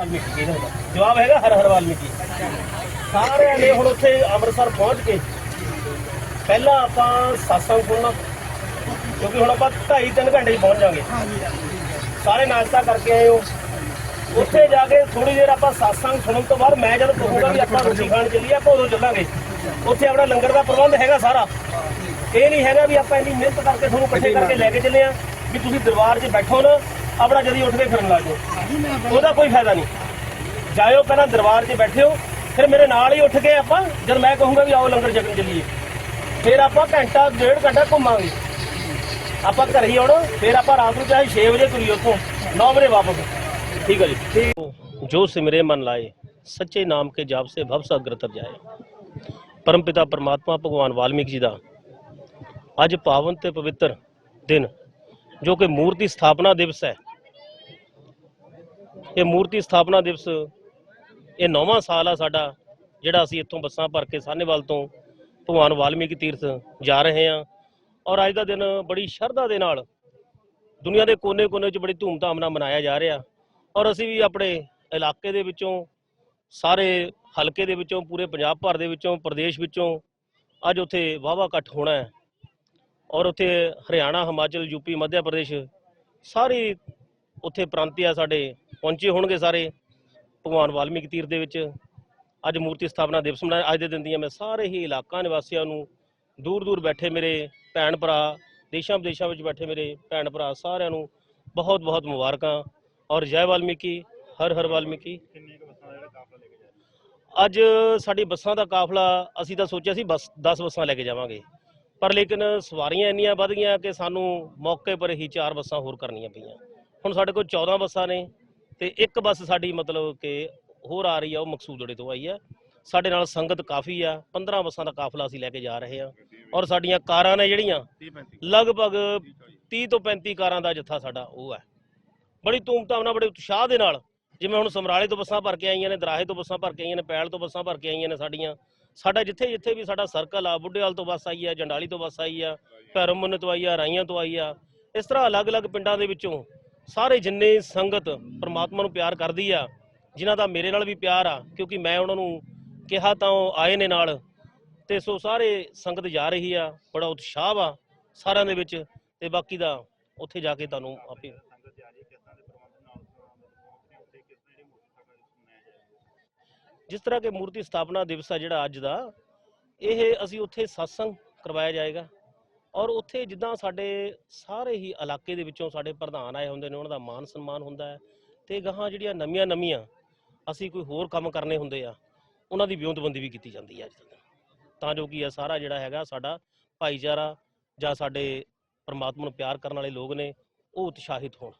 ਵਾਲਮੀਕੀ ਕਿਹਦਾ ਹੁੰਦਾ ਜਵਾਬ ਹੈਗਾ ਹਰ ਹਰ ਵਾਲਮੀਕੀ। ਸਾਰਿਆਂ ਨੇ ਹੁਣ ਉੱਥੇ ਅੰਮ੍ਰਿਤਸਰ ਪਹੁੰਚ ਕੇ ਪਹਿਲਾਂ ਆਪਾਂ satsang ਸੁਣਨਾ, ਕਿਉਂਕਿ ਹੁਣ ਆਪਾਂ 2.5 3 ਘੰਟੇ 'ਚ ਪਹੁੰਚ ਜਾਾਂਗੇ ਸਾਰੇ ਨਾਸ਼ਤਾ ਕਰਕੇ ਆਏ ਹੋ। ਉੱਥੇ ਜਾ ਕੇ ਥੋੜੀ ਦੇਰ ਆਪਾਂ satsang ਸੁਣਨ ਤੋਂ ਬਾਅਦ ਮੈਂ ਜਦੋਂ ਕਹੂੰਗਾ ਵੀ ਆਪਾਂ ਰੋਟੀ ਖਾਣ ਚੱਲੀਏ, ਆਪਾਂ ਉਦੋਂ ਚੱਲਾਂਗੇ। ਉੱਥੇ ਆਪਣਾ ਲੰਗਰ ਦਾ ਪ੍ਰਬੰਧ ਹੈਗਾ ਸਾਰਾ। ਇਹ ਨਹੀਂ ਹੈਗਾ ਵੀ ਆਪਾਂ ਇੰਨੀ ਮਿਹਨਤ ਕਰਕੇ ਤੁਹਾਨੂੰ ਇਕੱਠੇ ਕਰਕੇ ਲੈ ਕੇ ਚੱਲੇ ਆ ਵੀ ਤੁਸੀਂ ਦਰਬਾਰ 'ਚ ਬੈਠੋ ਨਾ। ਆਪਣਾ ਜਦੀ ਉੱਠ ਕੇ ਫਿਰਨ ਲੱਗ ਜਾਓ। ਉਹਦਾ ਕੋਈ ਫਾਇਦਾ ਨਹੀਂ। ਜਾਇਓ, ਪਹਿਲਾਂ ਦਰਬਾਰ 'ਚ ਬੈਠਿਓ, ਫਿਰ ਮੇਰੇ ਨਾਲ ਹੀ ਉੱਠ ਕੇ ਆਪਾਂ, ਜਦ ਮੈਂ ਕਹੂੰਗਾ ਵੀ ਆਓ ਲੰਗਰ ਛਕਣ ਚੱਲੀਏ। ਫਿਰ ਆਪਾਂ ਘੰਟਾ, ਡੇਢ ਘੰਟਾ ਘੁੰਮਾਂਗੇ। ਆਪਾਂ ਘਰੇ ਹੀ ਆਉਣਾ, ਫਿਰ ਆਪਾਂ ਰਾਤ ਨੂੰ ਚਾਹੇ 6 ਵਜੇ ਤੁਰੀ ਉੱਥੋਂ 9 ਵਜੇ ਵਾਪਸ। ਠੀਕ ਹੈ ਜੀ। ਜੋ ਸਿਮਰੇ ਮਨ ਲਾਏ, ਸੱਚੇ ਨਾਮ ਕੇ ਜਾਪ ਸੇ ਭਵ ਸਾਗਰ ਤਰ ਜਾਏ। ਪਰਮਪਿਤਾ ਪਰਮਾਤਮਾ ਭਗਵਾਨ ਵਾਲਮੀਕ ਜੀ ਦਾ, ਅੱਜ ਪਾਵਨ ਤੇ ਪਵਿੱਤਰ ਦਿਨ ਜੋ ਕਿ ਮੂਰਤੀ ਸਥਾਪਨਾ ਦਿਵਸ ਹੈ। ਇਹ ਮੂਰਤੀ ਸਥਾਪਨਾ ਦਿਵਸ ਇਹ ਨੌਵਾਂ ਸਾਲ ਆ ਸਾਡਾ, ਜਿਹੜਾ ਅਸੀਂ ਇੱਥੋਂ ਬੱਸਾਂ ਭਰ ਕੇ ਸਾਹਨੇਵਾਲ ਤੋਂ ਭਗਵਾਨ ਵਾਲਮੀਕੀ ਤੀਰਥ ਜਾ ਰਹੇ ਹਾਂ। ਔਰ ਅੱਜ ਦਾ ਦਿਨ ਬੜੀ ਸ਼ਰਧਾ ਦੇ ਨਾਲ ਦੁਨੀਆ ਦੇ ਕੋਨੇ-ਕੋਨੇ 'ਚ ਬੜੀ ਧੂਮਧਾਮ ਨਾਲ ਮਨਾਇਆ ਜਾ ਰਿਹਾ। ਔਰ ਅਸੀਂ ਵੀ ਆਪਣੇ ਇਲਾਕੇ ਦੇ ਵਿੱਚੋਂ, ਸਾਰੇ ਹਲਕੇ ਦੇ ਵਿੱਚੋਂ, ਪੂਰੇ ਪੰਜਾਬ ਭਰ ਦੇ ਵਿੱਚੋਂ, ਪ੍ਰਦੇਸ਼ ਵਿੱਚੋਂ ਅੱਜ ਉੱਥੇ ਵਾਹਵਾ ਇਕੱਠ ਹੋਣਾ ਹੈ। ਔਰ ਉੱਥੇ ਹਰਿਆਣਾ ਹਿਮਾਚਲ ਯੂਪੀ ਮੱਧ ਪ੍ਰਦੇਸ਼ ਸਾਰੇ ਉੱਥੇ ਪ੍ਰਾਂਤੀ ਆ ਸਾਡੇ ਪਹੁੰਚੇ ਹੋਣਗੇ ਸਾਰੇ ਭਗਵਾਨ ਵਾਲਮੀਕੀ ਤੀਰਥ ਦੇ ਵਿੱਚ। ਅੱਜ ਮੂਰਤੀ ਸਥਾਪਨਾ ਦਿਵਸ ਮਨਾਇਆ ਅੱਜ ਦੇ ਦਿਨ ਦੀਆਂ ਮੈਂ ਸਾਰੇ ਹੀ ਇਲਾਕਾ ਨਿਵਾਸੀਆਂ ਨੂੰ ਦੂਰ ਦੂਰ ਬੈਠੇ ਮੇਰੇ ਭੈਣ ਭਰਾ ਦੇਸ਼ਾਂ ਵਿਦੇਸ਼ਾਂ ਵਿੱਚ ਬੈਠੇ ਮੇਰੇ ਭੈਣ ਭਰਾ ਸਾਰਿਆਂ ਨੂੰ ਬਹੁਤ ਬਹੁਤ ਮੁਬਾਰਕਾਂ। ਔਰ ਜੈ ਵਾਲਮੀਕੀ ਹਰ ਹਰ ਵਾਲਮੀਕੀ। ਅੱਜ ਸਾਡੀ ਬੱਸਾਂ ਦਾ ਕਾਫਲਾ ਅਸੀਂ ਤਾਂ ਸੋਚਿਆ ਸੀ ਬੱਸ 10 ਬੱਸਾਂ ਲੈ ਕੇ ਜਾਵਾਂਗੇ। ਪਰ ਲੇਕਿਨ ਸਵਾਰੀਆਂ ਇੰਨੀਆਂ ਵੱਧ ਗਈਆਂ ਕਿ ਸਾਨੂੰ ਮੌਕੇ ਪਰ ਹੀ ਚਾਰ ਬੱਸਾਂ ਹੋਰ ਕਰਨੀਆਂ ਪਈਆਂ। ਹੁਣ ਸਾਡੇ ਕੋਲ 14 ਬੱਸਾਂ ਨੇ ਤੇ ਇੱਕ ਬੱਸ ਸਾਡੀ ਮਤਲਬ ਕਿ ਹੋਰ ਆ ਰਹੀ ਆ, ਉਹ ਮਕਸੂਦੜੇ ਤੋਂ ਆਈ ਆ। ਸਾਡੇ ਨਾਲ ਸੰਗਤ ਕਾਫੀ ਆ 15 ਬੱਸਾਂ ਦਾ ਕਾਫਲਾ ਅਸੀਂ ਲੈ ਕੇ ਜਾ ਰਹੇ ਹਾਂ ਔਰ ਸਾਡੀਆਂ ਕਾਰਾਂ ਨੇ ਜਿਹੜੀਆਂ ਲਗਭਗ 30 ਤੋਂ 35 ਕਾਰਾਂ ਦਾ ਜੱਥਾ ਸਾਡਾ ਉਹ ਹੈ। ਬੜੀ ਧੂਮਧਾਮ ਨਾਲ, ਬੜੇ ਉਤਸ਼ਾਹ ਦੇ ਨਾਲ ਜਿਵੇਂ ਹੁਣ ਸਮਰਾਲੇ ਤੋਂ ਬੱਸਾਂ ਭਰ ਕੇ ਆਈਆਂ ਨੇ, ਦਰਾਹੇ ਤੋਂ ਬੱਸਾਂ ਭਰ ਕੇ ਆਈਆਂ ਨੇ, ਪੈਲ ਤੋਂ ਬੱਸਾਂ ਭਰ ਕੇ ਆਈਆਂ ਨੇ ਸਾਡੀਆਂ ਸਾਡਾ ਜਿੱਥੇ ਜਿੱਥੇ ਵੀ ਸਾਡਾ ਸਰਕਲ ਆ ਬੁੱਢੇਵਾਲ ਤੋਂ ਬੱਸ ਆਈ ਆ, ਜੰਡਾਲੀ ਤੋਂ ਬੱਸ ਆਈ ਆ ਭੈਰੋਮਨ ਤੋਂ ਆਈ ਆ, ਰਾਈਆਂ ਤੋਂ ਆਈ ਆ, ਇਸ ਤਰ੍ਹਾਂ ਅਲੱਗ-ਅਲੱਗ ਪਿੰਡਾਂ ਦੇ ਵਿੱਚੋਂ ਸਾਰੇ ਜਿੰਨੇ ਸੰਗਤ ਪ੍ਰਮਾਤਮਾ ਨੂੰ ਪਿਆਰ ਕਰਦੀ ਆ, ਜਿਨ੍ਹਾਂ ਦਾ ਮੇਰੇ ਨਾਲ ਵੀ ਪਿਆਰ ਆ, ਕਿਉਂਕਿ ਮੈਂ ਉਹਨਾਂ ਨੂੰ ਕਿਹਾ ਤਾਂ ਉਹ ਆਏ ਨੇ ਨਾਲ, ਤੇ ਸੋ ਸਾਰੇ ਸੰਗਤ ਜਾ ਰਹੀ ਆ, ਬੜਾ ਉਤਸ਼ਾਹ ਆ ਸਾਰਿਆਂ ਦੇ ਵਿੱਚ, ਤੇ ਬਾਕੀ ਦਾ ਉੱਥੇ ਜਾ ਕੇ ਤੁਹਾਨੂੰ ਆਪੇ ਜਿਸ ਤਰ੍ਹਾਂ ਕਿ ਮੂਰਤੀ ਸਥਾਪਨਾ ਦਿਵਸ ਆ ਜਿਹੜਾ ਅੱਜ ਦਾ, ਇਹ ਅਸੀਂ ਉੱਥੇ satsang ਕਰਵਾਇਆ ਜਾਏਗਾ। ਔਰ ਉੱਥੇ ਜਿੱਦਾਂ ਸਾਡੇ ਸਾਰੇ ਹੀ ਇਲਾਕੇ ਦੇ ਵਿੱਚੋਂ ਸਾਡੇ ਪ੍ਰਧਾਨ ਆਏ ਹੁੰਦੇ ਨੇ, ਉਹਨਾਂ ਦਾ ਮਾਨ ਸਨਮਾਨ ਹੁੰਦਾ ਹੈ। ਤੇ ਗਾਹਾਂ ਜਿਹੜੀਆਂ ਨਵੀਆਂ ਨਵੀਆਂ ਅਸੀਂ ਕੋਈ ਹੋਰ ਕੰਮ ਕਰਨੇ ਹੁੰਦੇ ਆ, ਉਹਨਾਂ ਦੀ ਵਿਉਂਤਬੰਦੀ ਵੀ ਕੀਤੀ ਜਾਂਦੀ ਹੈ ਅੱਜ ਤੱਕ ਤਾਂ ਜੋ ਕਿ ਇਹ ਸਾਰਾ ਜਿਹੜਾ ਹੈਗਾ ਸਾਡਾ ਭਾਈਚਾਰਾ ਜਾਂ ਸਾਡੇ ਪਰਮਾਤਮਾ ਨੂੰ ਪਿਆਰ ਕਰਨ ਵਾਲੇ ਲੋਕ ਨੇ, ਉਹ ਉਤਸ਼ਾਹਿਤ ਹੋਣ।